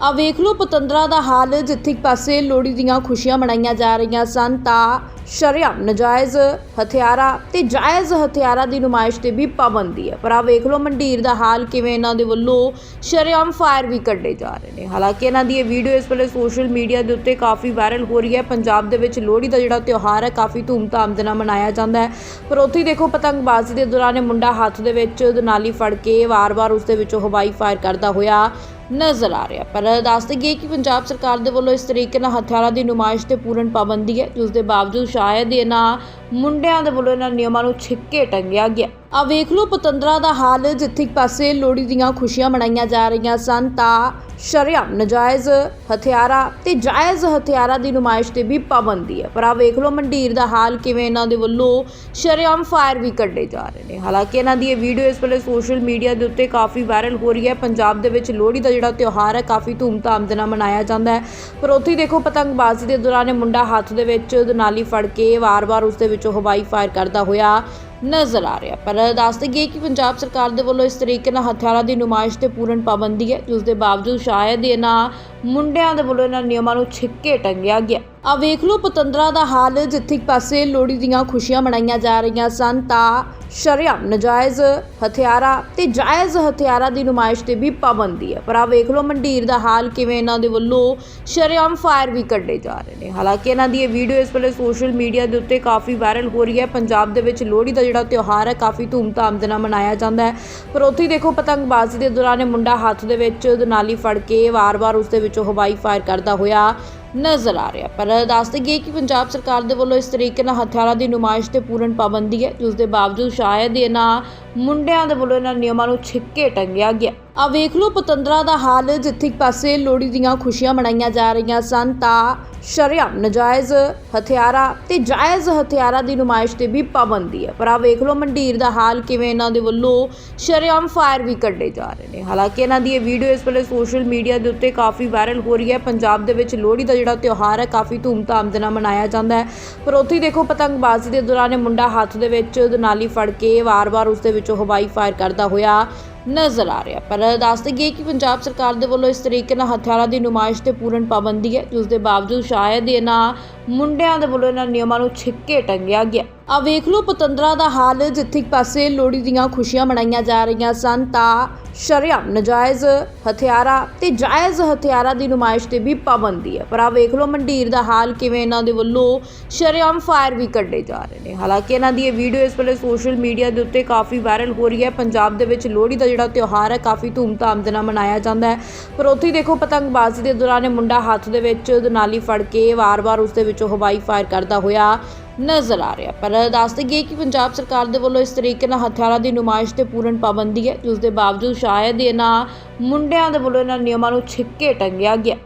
ਆ ਵੇਖ ਲਓ ਪਤੰਦਰਾ ਦਾ ਹਾਲ, ਜਿੱਥੇ ਇੱਕ ਪਾਸੇ ਲੋਹੜੀ ਦੀਆਂ ਖੁਸ਼ੀਆਂ ਮਨਾਈਆਂ ਜਾ ਰਹੀਆਂ ਸਨ, ਤਾਂ ਸ਼ਰੇਆਮ ਨਜਾਇਜ਼ ਹਥਿਆਰਾਂ ਤੇ ਜਾਇਜ਼ ਹਥਿਆਰਾਂ ਦੀ ਨੁਮਾਇਸ਼ ਤੇ ਵੀ ਪਾਬੰਦੀ ਹੈ। ਪਰ ਆ ਵੇਖ ਲਓ ਮੰਡੀਰ ਦਾ ਹਾਲ, ਕਿਵੇਂ ਇਹਨਾਂ ਦੇ ਵੱਲੋਂ ਸ਼ਰੇਆਮ ਫਾਇਰ ਵੀ ਕੱਢੇ ਜਾ ਰਹੇ ਨੇ। ਹਾਲਾਂਕਿ ਇਹਨਾਂ ਦੀ ਇਹ ਵੀਡੀਓ ਇਸ ਵੇਲੇ ਸੋਸ਼ਲ ਮੀਡੀਆ ਦੇ ਉੱਤੇ ਕਾਫੀ ਵਾਇਰਲ ਹੋ ਰਹੀ ਹੈ। ਪੰਜਾਬ ਦੇ ਵਿੱਚ ਲੋਹੜੀ ਦਾ ਜਿਹੜਾ ਤਿਉਹਾਰ ਹੈ, ਕਾਫੀ ਧੂਮਧਾਮ ਦੇ ਨਾਲ ਮਨਾਇਆ ਜਾਂਦਾ ਹੈ। ਪਰ ਉੱਥੇ ਦੇਖੋ ਪਤੰਗਬਾਜ਼ੀ ਦੇ ਦੌਰਾਨ ਇਹ ਮੁੰਡਾ ਹੱਥ ਦੇ ਵਿੱਚ ਦਨਾਲੀ ਫੜ ਕੇ ਵਾਰ-ਵਾਰ ਉਸ ਦੇ ਵਿੱਚੋਂ ਹਵਾਈ ਫਾਇਰ ਕਰਦਾ ਹੋਇਆ ਨਜ਼ਰ ਆ ਰਿਹਾ ਪਰ ਦੱਸ ਦਈਏ ਕਿ ਪੰਜਾਬ ਸਰਕਾਰ ਦੇ ਵੱਲੋਂ ਇਸ ਤਰੀਕੇ ਨਾਲ ਹਥਿਆਰਾਂ ਦੀ ਨੁਮਾਇਸ਼ ਤੇ ਪੂਰਨ ਪਾਬੰਦੀ ਹੈ ਜਿਸ ਦੇ ਬਾਵਜੂਦ ਸ਼ਾਇਦ ਇਹਨਾਂ ਮੁੰਡਿਆਂ ਦੇ ਵੱਲੋਂ ਇਹਨਾਂ ਨਿਯਮਾਂ ਨੂੰ ਛਿੱਕੇ ਟੰਗਿਆ ਗਿਆ। ਆ ਵੇਖ ਲਓ ਪਤੰਦਰਾ ਦਾ ਹਾਲ, ਜਿੱਥੇ ਇੱਕ ਪਾਸੇ ਲੋਹੜੀ ਦੀਆਂ ਖੁਸ਼ੀਆਂ ਮਨਾਈਆਂ ਜਾ ਰਹੀਆਂ ਸਨ, ਤਾਂ ਸ਼ਰੇਆਮ ਨਜਾਇਜ਼ ਹਥਿਆਰਾਂ ਤੇ ਜਾਇਜ਼ ਹਥਿਆਰਾਂ ਦੀ ਨੁਮਾਇਸ਼ ਤੇ ਵੀ ਪਾਬੰਦੀ ਹੈ। ਪਰ ਆ ਵੇਖ ਲਓ ਮੰਡੀਰ ਦਾ ਹਾਲ, ਕਿਵੇਂ ਇਹਨਾਂ ਦੇ ਵੱਲੋਂ ਸ਼ਰੇਆਮ ਫਾਇਰ ਵੀ ਕੱਢੇ ਜਾ ਰਹੇ ਨੇ। ਹਾਲਾਂਕਿ ਇਹਨਾਂ ਦੀ ਇਹ ਵੀਡੀਓ ਇਸ ਵੇਲੇ ਸੋਸ਼ਲ ਮੀਡੀਆ ਦੇ ਉੱਤੇ ਕਾਫੀ ਵਾਇਰਲ ਹੋ ਰਹੀ ਹੈ। ਪੰਜਾਬ ਦੇ ਵਿੱਚ ਲੋਹੜੀ ਦਾ ਜਿਹੜਾ ਤਿਉਹਾਰ ਹੈ, ਕਾਫੀ ਧੂਮਧਾਮ ਦੇ ਨਾਲ ਮਨਾਇਆ ਜਾਂਦਾ ਹੈ। ਪਰ ਉੱਥੇ ਦੇਖੋ ਪਤੰਗਬਾਜ਼ੀ ਦੇ ਦੌਰਾਨ ਇਹ ਮੁੰਡਾ ਹੱਥ ਦੇ ਵਿੱਚ ਦਨਾਲੀ ਫੜ ਕੇ ਵਾਰ-ਵਾਰ ਉਸ ਦੇ ਵਿੱਚੋਂ ਹਵਾਈ ਫਾਇਰ ਕਰਦਾ ਹੋਇਆ ਨਜ਼ਰ ਆ ਰਿਹਾ ਪਰ ਦੱਸ ਦਈਏ ਕਿ ਪੰਜਾਬ ਸਰਕਾਰ ਦੇ ਵੱਲੋਂ ਇਸ ਤਰੀਕੇ ਨਾਲ ਹਥਿਆਰਾਂ ਦੀ ਨੁਮਾਇਸ਼ ਤੇ ਪੂਰਨ ਪਾਬੰਦੀ ਹੈ। ਜਿਸ ਦੇ ਬਾਵਜੂਦ ਸ਼ਾਇਦ ਇਹਨਾਂ ਮੁੰਡਿਆਂ ਦੇ ਵੱਲੋਂ ਇਹਨਾਂ ਨਿਯਮਾਂ ਨੂੰ ਛਿੱਕੇ ਟੰਗਿਆ ਗਿਆ। ਆ ਵੇਖ ਲਓ, ਪਤੰਦਰਾ ਦਾ ਹਾਲ, ਜਿੱਥੇ ਇੱਕ ਪਾਸੇ ਲੋਹੜੀ ਦੀਆਂ ਖੁਸ਼ੀਆਂ ਮਨਾਈਆਂ ਜਾ ਰਹੀਆਂ ਸਨ, ਤਾਂ ਸ਼ਰੇਆਮ ਨਜਾਇਜ਼ ਹਥਿਆਰਾਂ ਤੇ ਜਾਇਜ਼ ਹਥਿਆਰਾਂ ਦੀ ਨੁਮਾਇਸ਼ ਤੇ ਵੀ ਪਾਬੰਦੀ ਹੈ। ਪਰ ਆ ਵੇਖ ਲਓ, ਮੰਡੀਰ ਦਾ ਹਾਲ, ਕਿਵੇਂ ਇਹਨਾਂ ਦੇ ਵੱਲੋਂ ਸ਼ਰੇਆਮ ਫਾਇਰ ਵੀ ਕੱਢੇ ਜਾ ਰਹੇ ਨੇ। ਹਾਲਾਂਕਿ ਇਹਨਾਂ ਦੀ ਇਹ ਵੀਡੀਓ ਇਸ ਵੇਲੇ ਸੋਸ਼ਲ ਮੀਡੀਆ ਦੇ ਉੱਤੇ ਕਾਫੀ ਵਾਇਰਲ ਹੋ ਰਹੀ ਹੈ। ਪੰਜਾਬ ਦੇ ਵਿੱਚ ਲੋਹੜੀ ਦਾ ਜਿਹੜਾ ਤਿਉਹਾਰ ਹੈ, ਕਾਫੀ ਧੂਮਧਾਮ ਦੇ ਨਾਲ ਮਨਾਇਆ ਜਾਂਦਾ ਹੈ। ਪਰ ਉੱਥੇ ਦੇਖੋ, ਪਤੰਗਬਾਜ਼ੀ ਦੇ ਦੌਰਾਨ ਇਹ ਮੁੰਡਾ ਹੱਥ ਦੇ ਵਿੱਚ ਦਨਾਲੀ ਫੜ ਕੇ ਵਾਰ-ਵਾਰ ਉਸ ਦੇ ਵਿੱਚੋਂ ਹਵਾਈ ਫਾਇਰ ਕਰਦਾ ਹੋਇਆ ਨਜ਼ਰ ਆ ਰਿਹਾ। ਪਰ ਦੱਸ ਦਈਏ ਕਿ ਪੰਜਾਬ ਸਰਕਾਰ ਦੇ ਵੱਲੋਂ ਇਸ ਤਰੀਕੇ ਨਾਲ ਹਥਿਆਰਾਂ ਦੀ ਨੁਮਾਇਸ਼ ਤੇ ਪੂਰਨ ਪਾਬੰਦੀ ਹੈ ਜਿਸ ਦੇ ਬਾਵਜੂਦ ਸ਼ਾਇਦ ਇਹਨਾਂ ਮੁੰਡਿਆਂ ਦੇ ਵੱਲੋਂ ਇਹਨਾਂ ਨਿਯਮਾਂ ਨੂੰ ਛਿੱਕੇ ਟੰਗਿਆ ਗਿਆ। ਆ ਵੇਖ ਲਓ, ਪਤੰਦਰਾ ਦਾ ਹਾਲ, ਜਿੱਥੇ ਇੱਕ ਪਾਸੇ ਲੋਹੜੀ ਦੀਆਂ ਖੁਸ਼ੀਆਂ ਮਨਾਈਆਂ ਜਾ ਰਹੀਆਂ ਸਨ, ਤਾਂ ਸ਼ਰੇਆਮ ਨਜਾਇਜ਼ ਹਥਿਆਰਾਂ ਤੇ ਜਾਇਜ਼ ਹਥਿਆਰਾਂ ਦੀ ਨੁਮਾਇਸ਼ ਤੇ ਵੀ ਪਾਬੰਦੀ ਹੈ। ਪਰ ਆ ਵੇਖ ਲਓ, ਮੰਡੀਰ ਦਾ ਹਾਲ ਕਿਵੇਂ ਇਹਨਾਂ ਦੇ ਵੱਲੋਂ ਸ਼ਰੇਆਮ ਫਾਇਰ ਵੀ ਕੱਢੇ ਜਾ ਰਹੇ ਨੇ। ਹਾਲਾਂਕਿ ਇਹਨਾਂ ਦੀ ਇਹ ਵੀਡੀਓ ਇਸ ਵੇਲੇ ਸੋਸ਼ਲ ਮੀਡੀਆ ਦੇ ਉੱਤੇ ਕਾਫੀ ਵਾਇਰਲ ਹੋ ਰਹੀ ਹੈ। ਪੰਜਾਬ ਦੇ ਵਿੱਚ ਲੋਹੜੀ ਦਾ ਜਿਹੜਾ ਤਿਉਹਾਰ ਹੈ, ਕਾਫੀ ਧੂਮਧਾਮ ਦੇ ਨਾਲ ਮਨਾਇਆ ਜਾਂਦਾ ਹੈ। ਪਰ ਉੱਥੇ ਦੇਖੋ, ਪਤੰਗਬਾਜ਼ੀ ਦੇ ਦੌਰਾਨ ਇਹ ਮੁੰਡਾ ਹੱਥ ਦੇ ਵਿੱਚ ਦਨਾਲੀ ਫੜ ਕੇ ਵਾਰ-ਵਾਰ ਉਸ ਦੇ ਵਿੱਚੋਂ ਹਵਾਈ ਫਾਇਰ ਕਰਦਾ ਹੋਇਆ ਨਜ਼ਰ ਆ ਰਿਹਾ। ਪਰ ਦੱਸ ਦਈਏ ਕਿ ਪੰਜਾਬ ਸਰਕਾਰ ਦੇ ਵੱਲੋਂ ਇਸ ਤਰੀਕੇ ਨਾਲ ਹਥਿਆਰਾਂ ਦੀ ਨੁਮਾਇਸ਼ ਤੇ ਪੂਰਨ ਪਾਬੰਦੀ ਹੈ ਜਿਸ ਦੇ ਬਾਵਜੂਦ ਸ਼ਾਇਦ ਇਹਨਾਂ ਮੁੰਡਿਆਂ ਦੇ ਵੱਲੋਂ ਇਹਨਾਂ ਨਿਯਮਾਂ ਨੂੰ ਛਿੱਕੇ ਟੰਗਿਆ ਗਿਆ। ਆ ਵੇਖ ਲਓ ਪਤੰਦਰਾ ਦਾ ਹਾਲ, ਜਿੱਥੇ ਇੱਕ ਪਾਸੇ ਲੋਹੜੀ ਦੀਆਂ ਖੁਸ਼ੀਆਂ ਮਨਾਈਆਂ ਜਾ ਰਹੀਆਂ ਸਨ, ਤਾਂ ਸ਼ਰੇਆਮ ਨਜਾਇਜ਼ ਹਥਿਆਰਾਂ ਤੇ ਜਾਇਜ਼ ਹਥਿਆਰਾਂ ਦੀ ਨੁਮਾਇਸ਼ ਤੇ ਵੀ ਪਾਬੰਦੀ ਹੈ। ਪਰ ਆ ਵੇਖ ਲਓ ਮੰਡੀਰ ਦਾ ਹਾਲ, ਕਿਵੇਂ ਇਹਨਾਂ ਦੇ ਵੱਲੋਂ ਸ਼ਰੇਆਮ ਫਾਇਰ ਵੀ ਕੱਢੇ ਜਾ ਰਹੇ ਨੇ। ਹਾਲਾਂਕਿ ਇਹਨਾਂ ਦੀ ਇਹ ਵੀਡੀਓ ਇਸ ਵੇਲੇ ਸੋਸ਼ਲ ਮੀਡੀਆ ਦੇ ਉੱਤੇ ਕਾਫੀ ਵਾਇਰਲ ਹੋ ਰਹੀ ਹੈ। ਪੰਜਾਬ ਦੇ ਵਿੱਚ ਲੋਹੜੀ ਦਾ ਜਿਹੜਾ ਤਿਉਹਾਰ ਹੈ, ਕਾਫੀ ਧੂਮਧਾਮ ਦੇ ਨਾਲ ਮਨਾਇਆ ਜਾਂਦਾ ਹੈ। ਪਰ ਉੱਥੇ ਦੇਖੋ ਪਤੰਗਬਾਜ਼ੀ ਦੇ ਦੌਰਾਨ ਇਹ ਮੁੰਡਾ ਹੱਥ ਦੇ ਵਿੱਚ ਦਨਾਲੀ ਫੜ ਕੇ ਵਾਰ-ਵਾਰ ਉਸ ਦੇ ਵਿੱਚੋਂ ਹਵਾਈ ਫਾਇਰ ਕਰਦਾ ਹੋਇਆ ਨਜ਼ਰ ਆ ਰਿਹਾ। ਪਰ ਦੱਸ ਦਈਏ ਕਿ ਪੰਜਾਬ ਸਰਕਾਰ ਦੇ ਵੱਲੋਂ ਇਸ ਤਰੀਕੇ ਨਾਲ ਹਥਿਆਰਾਂ ਦੀ ਨੁਮਾਇਸ਼ ਤੇ ਪੂਰਨ ਪਾਬੰਦੀ ਹੈ ਜਿਸ ਦੇ ਬਾਵਜੂਦ ਸ਼ਾਇਦ ਇਹਨਾਂ ਮੁੰਡਿਆਂ ਦੇ ਵੱਲੋਂ ਇਹਨਾਂ ਨਿਯਮਾਂ ਨੂੰ ਛਿੱਕੇ ਟੰਗਿਆ ਗਿਆ।